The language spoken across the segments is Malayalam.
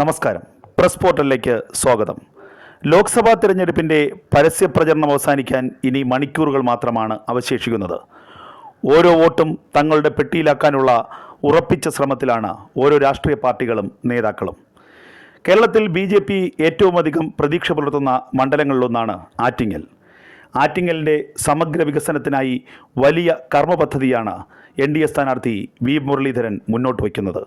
നമസ്കാരം. പ്രസ് പോർട്ടലിലേക്ക് സ്വാഗതം. ലോക്സഭാ തിരഞ്ഞെടുപ്പിന്റെ പരസ്യപ്രചരണം അവസാനിക്കാൻ ഇനി മണിക്കൂറുകൾ മാത്രമാണ് അവശേഷിക്കുന്നത്. ഓരോ വോട്ടും തങ്ങളുടെ പെട്ടിയിലാക്കാനുള്ള ഉറപ്പിച്ച ശ്രമത്തിലാണ് ഓരോ രാഷ്ട്രീയ പാർട്ടികളും നേതാക്കളും. കേരളത്തിൽ ബി ജെ പി ഏറ്റവും അധികം പ്രതീക്ഷ പുലർത്തുന്ന മണ്ഡലങ്ങളിലൊന്നാണ് ആറ്റിങ്ങൽ. ആറ്റിങ്ങലിന്റെ സമഗ്ര വികസനത്തിനായി വലിയ കർമ്മ പദ്ധതിയാണ് എൻ ഡി എ സ്ഥാനാർത്ഥി വി മുരളീധരൻ മുന്നോട്ട് വയ്ക്കുന്നത്.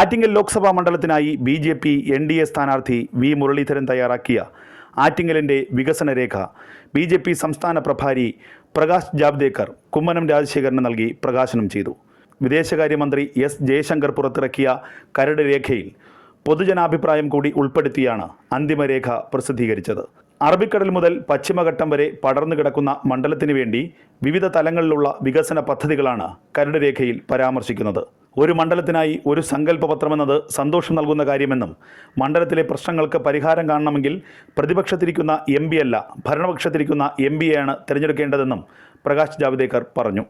Attingal Lok Sabha മണ്ഡലത്തിനായി B J P N D A സ്ഥാനാർത്ഥി വി മുരളീധരൻ തയ്യാറാക്കിയ ആറ്റിങ്ങലിന്റെ വികസനരേഖ ബി ജെ പി സംസ്ഥാന പ്രഭാരി പ്രകാശ് ജാവ്ദേക്കർ കുമ്മനം രാജശേഖരന് നൽകി പ്രകാശനം ചെയ്തു. വിദേശകാര്യമന്ത്രി എസ് ജയശങ്കർ പുറത്തിറക്കിയ കരട് രേഖയിൽ പൊതുജനാഭിപ്രായം കൂടി ഉൾപ്പെടുത്തിയാണ് അന്തിമരേഖ പ്രസിദ്ധീകരിച്ചത്. അറബിക്കടൽ മുതൽ പശ്ചിമഘട്ടം വരെ പടർന്നു കിടക്കുന്ന മണ്ഡലത്തിനു വേണ്ടി വിവിധ തലങ്ങളിലുള്ള വികസന പദ്ധതികളാണ് കരട് രേഖയിൽ പരാമർശിക്കുന്നത്. ഒരു മണ്ഡലത്തിനായി ഒരു സങ്കല്പ പത്രമെന്നത് സന്തോഷം നൽകുന്ന കാര്യമെന്നും മണ്ഡലത്തിലെ പ്രശ്നങ്ങൾക്ക് പരിഹാരം കാണണമെങ്കിൽ പ്രതിപക്ഷത്തിരിക്കുന്ന എം അല്ല ഭരണപക്ഷത്തിരിക്കുന്ന എം പിയെയാണ് തിരഞ്ഞെടുക്കേണ്ടതെന്നും പ്രകാശ് ജാവ്ദേക്കർ പറഞ്ഞു.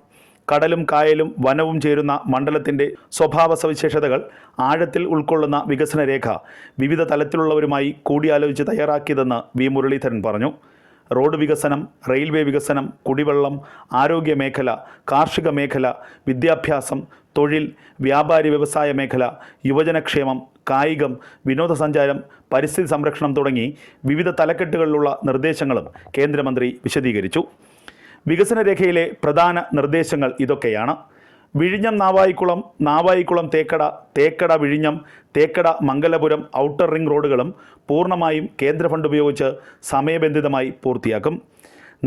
കടലും കായലും വനവും ചേരുന്ന മണ്ഡലത്തിന്റെ സ്വഭാവ സവിശേഷതകൾ ആഴത്തിൽ ഉൾക്കൊള്ളുന്ന വികസന രേഖ വിവിധ തലത്തിലുള്ളവരുമായി കൂടിയാലോചിച്ച് തയ്യാറാക്കിയതെന്ന് വി മുരളീധരൻ പറഞ്ഞു. റോഡ് വികസനം റെയിൽവേ വികസനം കുടിവെള്ളം ആരോഗ്യ മേഖല കാർഷിക മേഖല വിദ്യാഭ്യാസം തൊഴിൽ വ്യാപാരി വ്യവസായ മേഖല യുവജനക്ഷേമം കായികം വിനോദസഞ്ചാരം പരിസ്ഥിതി സംരക്ഷണം തുടങ്ങി വിവിധ തലക്കെട്ടുകളിലുള്ള നിർദ്ദേശങ്ങളും കേന്ദ്രമന്ത്രി വിശദീകരിച്ചു. വികസന രേഖയിലെ പ്രധാന നിർദ്ദേശങ്ങൾ ഇതൊക്കെയാണ്. വിഴിഞ്ഞം നാവായിക്കുളം നാവായിക്കുളം തേക്കട തേക്കട വിഴിഞ്ഞം തേക്കട മംഗലപുരം ഔട്ടർ റിംഗ് റോഡുകളും പൂർണമായും കേന്ദ്ര ഫണ്ട് ഉപയോഗിച്ച് സമയബന്ധിതമായി പൂർത്തിയാക്കും.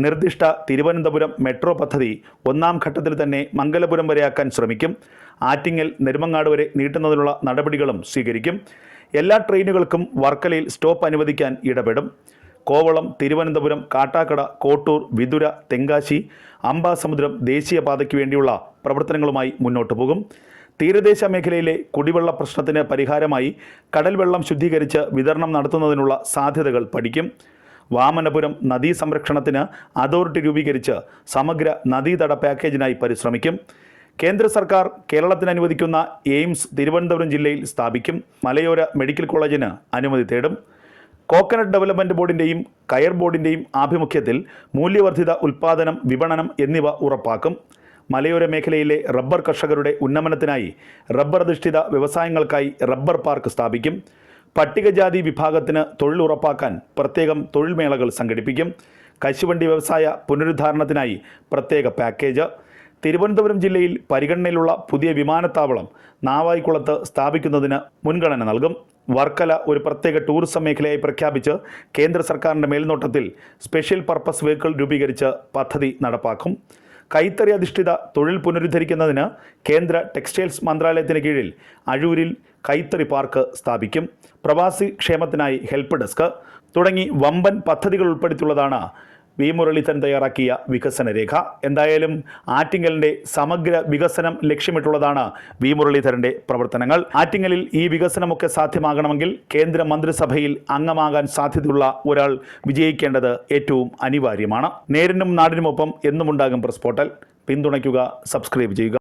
നിർദ്ദിഷ്ട തിരുവനന്തപുരം മെട്രോ പദ്ധതി ഒന്നാം ഘട്ടത്തിൽ തന്നെ മംഗലപുരം വരെയാക്കാൻ ശ്രമിക്കും. ആറ്റിങ്ങൽ നെരുമങ്ങാട് വരെ നീട്ടുന്നതിനുള്ള നടപടികളും സ്വീകരിക്കും. എല്ലാ ട്രെയിനുകൾക്കും വർക്കലയിൽ സ്റ്റോപ്പ് അനുവദിക്കാൻ ഇടപെടും. കോവളം തിരുവനന്തപുരം കാട്ടാക്കട കോട്ടൂർ വിതുര തെങ്കാശി അംബാസമുദ്രം ദേശീയപാതയ്ക്ക് വേണ്ടിയുള്ള പ്രവർത്തനങ്ങളുമായി മുന്നോട്ടു പോകും. തീരദേശ മേഖലയിലെ കുടിവെള്ള പ്രശ്നത്തിന് പരിഹാരമായി കടൽവെള്ളം ശുദ്ധീകരിച്ച് വിതരണം നടത്തുന്നതിനുള്ള സാധ്യതകൾ പഠിക്കും. വാമനപുരം നദീ സംരക്ഷണത്തിന് അതോറിറ്റി രൂപീകരിച്ച് സമഗ്ര നദീതട പാക്കേജിനായി പരിശ്രമിക്കും. കേന്ദ്ര സർക്കാർ കേരളത്തിന് അനുവദിക്കുന്ന എയിംസ് തിരുവനന്തപുരം ജില്ലയിൽ സ്ഥാപിക്കും. മലയോര മെഡിക്കൽ കോളേജിന് അനുമതി തേടും. കോക്കനട്ട് ഡെവലപ്മെന്റ് ബോർഡിന്റെയും കയർ ബോർഡിന്റെയും ആഭിമുഖ്യത്തിൽ മൂല്യവർദ്ധിത ഉൽപ്പാദനം വിപണനം എന്നിവ ഉറപ്പാക്കും. മലയോര മേഖലയിലെ റബ്ബർ കർഷകരുടെ ഉന്നമനത്തിനായി റബ്ബർ അധിഷ്ഠിത വ്യവസായങ്ങൾക്കായി റബ്ബർ പാർക്ക് സ്ഥാപിക്കും. പട്ടികജാതി വിഭാഗത്തിന് തൊഴിൽ ഉറപ്പാക്കാൻ പ്രത്യേകം തൊഴിൽ മേളകൾ സംഘടിപ്പിക്കും. കശുവണ്ടി വ്യവസായ പുനരുദ്ധാരണത്തിനായി പ്രത്യേക പാക്കേജ്. തിരുവനന്തപുരം ജില്ലയിൽ പരിഗണനയിലുള്ള പുതിയ വിമാനത്താവളം നാവായിക്കുളത്ത് സ്ഥാപിക്കുന്നതിന് മുൻഗണന നൽകും. വർക്കല ഒരു പ്രത്യേക ടൂറിസം മേഖലയായി പ്രഖ്യാപിച്ച് കേന്ദ്ര സർക്കാരിന്റെ മേൽനോട്ടത്തിൽ സ്പെഷ്യൽ പർപ്പസ് വെഹിക്കിൾ രൂപീകരിച്ച് പദ്ധതി നടപ്പാക്കും. കൈത്തറി അധിഷ്ഠിത തൊഴിൽ പുനരുദ്ധരിക്കുന്നതിന് കേന്ദ്ര ടെക്സ്റ്റൈൽസ് മന്ത്രാലയത്തിന് കീഴിൽ അഴൂരിൽ കൈത്തറി പാർക്ക് സ്ഥാപിക്കും. പ്രവാസി ക്ഷേമത്തിനായി ഹെൽപ്പ് ഡെസ്ക്. തുടങ്ങി വമ്പൻ പദ്ധതികൾ ഉൾപ്പെടുത്തിയുള്ളതാണ് വി മുരളീധരൻ തയ്യാറാക്കിയ വികസന രേഖ. എന്തായാലും ആറ്റിങ്ങലിന്റെ സമഗ്ര വികസനം ലക്ഷ്യമിട്ടുള്ളതാണ് വി മുരളീധരന്റെ പ്രവർത്തനങ്ങൾ. ആറ്റിങ്ങലിൽ ഈ വികസനമൊക്കെ സാധ്യമാകണമെങ്കിൽ കേന്ദ്ര മന്ത്രിസഭയിൽ അംഗമാകാൻ സാധ്യതയുള്ള ഒരാൾ വിജയിക്കേണ്ടത് ഏറ്റവും അനിവാര്യമാണ്. നേരിനും നാടിനുമൊപ്പം എന്നുമുണ്ടാകും പ്രസ് പോർട്ടൽ പിന്തുണയ്ക്കുക സബ്സ്ക്രൈബ് ചെയ്യുക.